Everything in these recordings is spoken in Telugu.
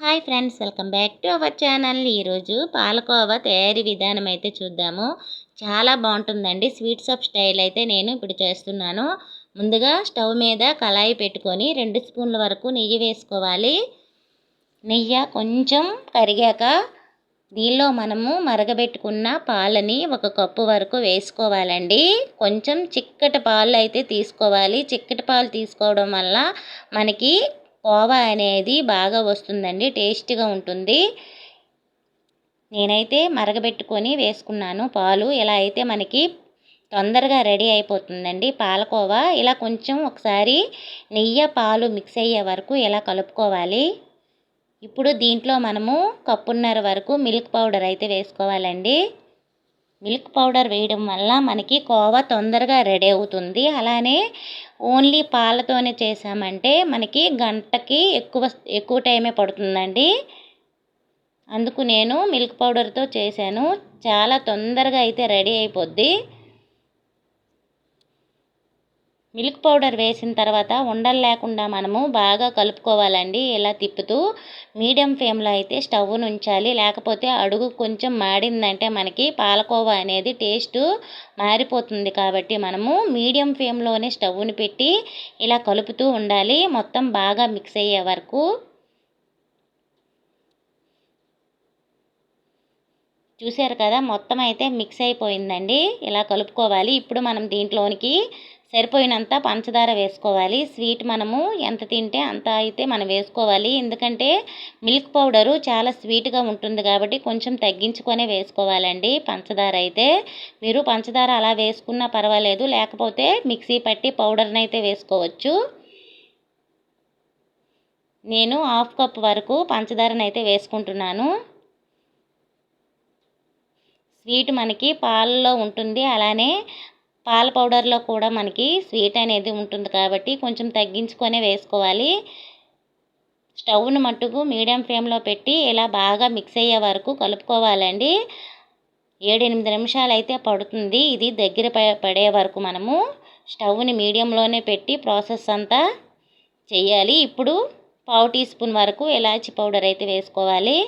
Hi friends welcome back to our channel. ఈరోజు పాలకోవా తయారీ విధానం అయితే చూద్దాము. చాలా బాగుంటుందండి. స్వీట్స్ ఆఫ్ స్టైల్ అయితే నేను ఇప్పుడు చేస్తున్నాను. ముందుగా స్టవ్ మీద కళాయి పెట్టుకొని రెండు స్పూన్ల వరకు నెయ్యి వేసుకోవాలి. నెయ్యి కొంచెం కరిగాక దీనిలో మనము మరగబెట్టుకున్న పాలని ఒక కప్పు వరకు వేసుకోవాలండి. కొంచెం చిక్కటి పాలు అయితే తీసుకోవాలి. చిక్కటి పాలు తీసుకోవడం వల్ల మనకి కోవా అనేది బాగా వస్తుందండి టేస్ట్గా ఉంటుంది. నేనైతే మరగబెట్టుకొని వేసుకున్నాను పాలు. ఇలా అయితే మనకి తొందరగా రెడీ అయిపోతుందండి పాలకోవా. ఇలా కొంచెం ఒకసారి నెయ్యి పాలు మిక్స్ అయ్యే వరకు ఇలా కలుపుకోవాలి. ఇప్పుడు దీంట్లో మనము కప్పున్నర వరకు మిల్క్ పౌడర్ అయితే వేసుకోవాలండి. మిల్క్ పౌడర్ వేయడం వల్ల మనకి కోవా తొందరగా రెడీ అవుతుంది. అలానే ఓన్లీ పాలతోనే చేసామంటే మనకి గంటకి ఎక్కువ ఎక్కువ టైమే పడుతుందండి. అందుకు నేను మిల్క్ పౌడర్తో చేశాను. చాలా తొందరగా అయితే రెడీ అయిపోద్ది. మిల్క్ పౌడర్ వేసిన తర్వాత ఉండలు లేకుండా మనము బాగా కలుపుకోవాలండి. ఇలా తిప్పుతూ మీడియం ఫ్లేమ్లో అయితే స్టవ్ ఉంచాలి లేకపోతే అడుగు కొంచెం మాడిందంటే మనకి పాలకోవా అనేది టేస్ట్ మారిపోతుంది కాబట్టి మనము మీడియం ఫ్లేమ్లోనే స్టవ్ని పెట్టి ఇలా కలుపుతూ ఉండాలి. మొత్తం బాగా మిక్స్ అయ్యే వరకు. చూసారు కదా? మొత్తం అయితే మిక్స్ అయిపోయిందండి. ఇలా కలుపుకోవాలి. ఇప్పుడు మనం దీంట్లోనికి సరిపోయినంత పంచదార వేసుకోవాలి. స్వీట్ మనము ఎంత తింటే అంత అయితే మనం వేసుకోవాలి. ఎందుకంటే మిల్క్ పౌడరు చాలా స్వీట్గా ఉంటుంది కాబట్టి కొంచెం తగ్గించుకొనే వేసుకోవాలండి పంచదార అయితే. మీరు పంచదార అలా వేసుకున్నా పర్వాలేదు. లేకపోతే మిక్సీ పట్టి పౌడర్ని అయితే వేసుకోవచ్చు. నేను హాఫ్ కప్ వరకు పంచదారని అయితే వేసుకుంటున్నాను. స్వీట్ మనకి పాలలో ఉంటుంది. అలానే పాల పౌడర్లో కూడా మనకి స్వీట్ అనేది ఉంటుంది కాబట్టి కొంచెం తగ్గించుకొనే వేసుకోవాలి. స్టవ్ను మట్టుకు మీడియం ఫ్లేమ్లో పెట్టి ఇలా బాగా మిక్స్ అయ్యే వరకు కలుపుకోవాలండి. ఏడెనిమిది నిమిషాలు అయితే పడుతుంది. ఇది దగ్గర పడే వరకు మనము స్టవ్ని మీడియంలోనే పెట్టి ప్రాసెస్ అంతా చేయాలి. ఇప్పుడు పావు టీ స్పూన్ వరకు ఇలాచి పౌడర్ అయితే వేసుకోవాలి.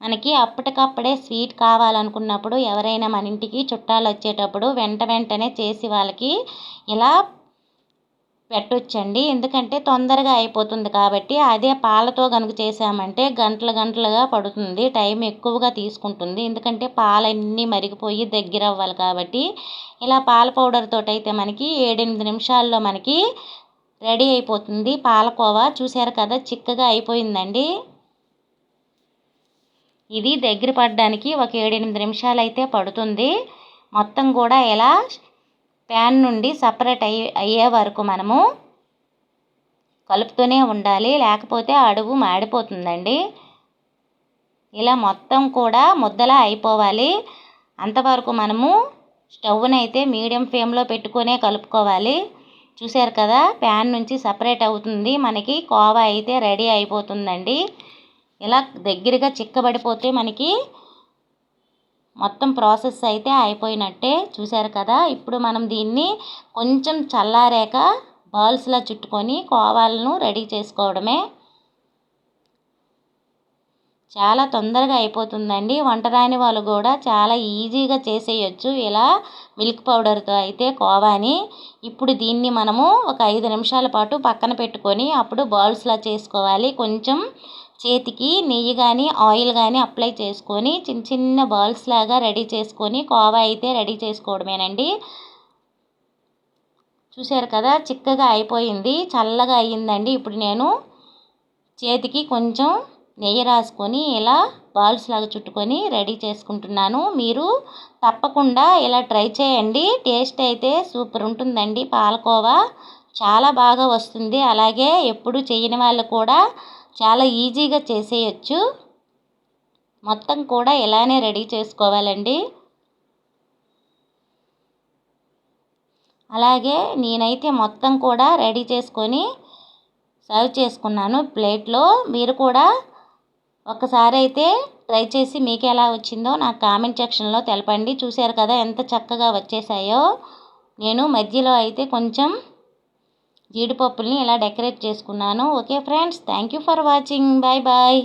మనకి అప్పటికప్పుడే స్వీట్ కావాలనుకున్నప్పుడు ఎవరైనా మన ఇంటికి చుట్టాలు వచ్చేటప్పుడు వెంట వెంటనే చేసి వాళ్ళకి ఇలా పెట్టొచ్చండి. ఎందుకంటే తొందరగా అయిపోతుంది కాబట్టి అదే పాలతో కనుక చేసామంటే గంటలు గంటలుగా పడుతుంది. టైం ఎక్కువగా తీసుకుంటుంది. ఎందుకంటే పాలన్నీ మరిగిపోయి దగ్గర అవ్వాలి కాబట్టి ఇలా పాల పౌడర్తో అయితే మనకి ఏడెనిమిది నిమిషాల్లో మనకి రెడీ అయిపోతుంది. పాలకోవా చూసారు కదా చిక్కగా అయిపోయిందండి. ఇది దగ్గర పడడానికి ఒక ఏడెనిమిది నిమిషాలు అయితే పడుతుంది. మొత్తం కూడా ఇలా ప్యాన్ నుండి సపరేట్ అయ్యే అయ్యే వరకు మనము కలుపుతూనే ఉండాలి. లేకపోతే అడుగు మాడిపోతుందండి. ఇలా మొత్తం కూడా ముద్దలా అయిపోవాలి. అంతవరకు మనము స్టవ్ని అయితే మీడియం ఫ్లేమ్లో పెట్టుకునే కలుపుకోవాలి. చూసారు కదా ప్యాన్ నుంచి సపరేట్ అవుతుంది. మనకి కోవా అయితే రెడీ అయిపోతుందండి. ఇలా దగ్గరగా చిక్కబడిపోతే మనకి మొత్తం ప్రాసెస్ అయితే అయిపోయినట్టే. చూశారు కదా? ఇప్పుడు మనం దీన్ని కొంచెం చల్లారాక బాల్స్లా చుట్టుకొని కోవాలను రెడీ చేసుకోవడమే. చాలా తొందరగా అయిపోతుందండి. వంట రాని వాళ్ళు కూడా చాలా ఈజీగా చేసేయచ్చు ఇలా మిల్క్ పౌడర్తో అయితే కోవాని. ఇప్పుడు దీన్ని మనము ఒక ఐదు నిమిషాల పాటు పక్కన పెట్టుకొని అప్పుడు బాల్స్లా చేసుకోవాలి. కొంచెం చేతికి నెయ్యి కానీ ఆయిల్ కానీ అప్లై చేసుకొని చిన్న చిన్న బాల్స్ లాగా రెడీ చేసుకొని కోవా అయితే రెడీ చేసుకోవడమేనండి. చూశారు కదా చిక్కగా అయిపోయింది చల్లగా అయ్యిందండి. ఇప్పుడు నేను చేతికి కొంచెం నెయ్యి రాసుకొని ఇలా బాల్స్ లాగా చుట్టుకొని రెడీ చేసుకుంటున్నాను. మీరు తప్పకుండా ఇలా ట్రై చేయండి. టేస్ట్ అయితే సూపర్ ఉంటుందండి. పాలకోవా చాలా బాగా వస్తుంది. అలాగే ఎప్పుడు చేయని వాళ్ళు కూడా చాలా ఈజీగా చేసేయచ్చు. మొత్తం కూడా ఇలానే రెడీ చేసుకోవాలండి. అలాగే నేనైతే మొత్తం కూడా రెడీ చేసుకొని సర్వ్ చేసుకున్నాను ప్లేట్లో. మీరు కూడా ఒకసారి అయితే ట్రై చేసి మీకు ఎలా వచ్చిందో నాకు కామెంట్ సెక్షన్లో తెలపండి. చూశారు కదా ఎంత చక్కగా వచ్చేసాయో. నేను మధ్యలో అయితే కొంచెం జీడిపప్పుల్ని ఇలా డెకరేట్ చేసుకున్నాను. Okay friends thank you for watching. Bye bye.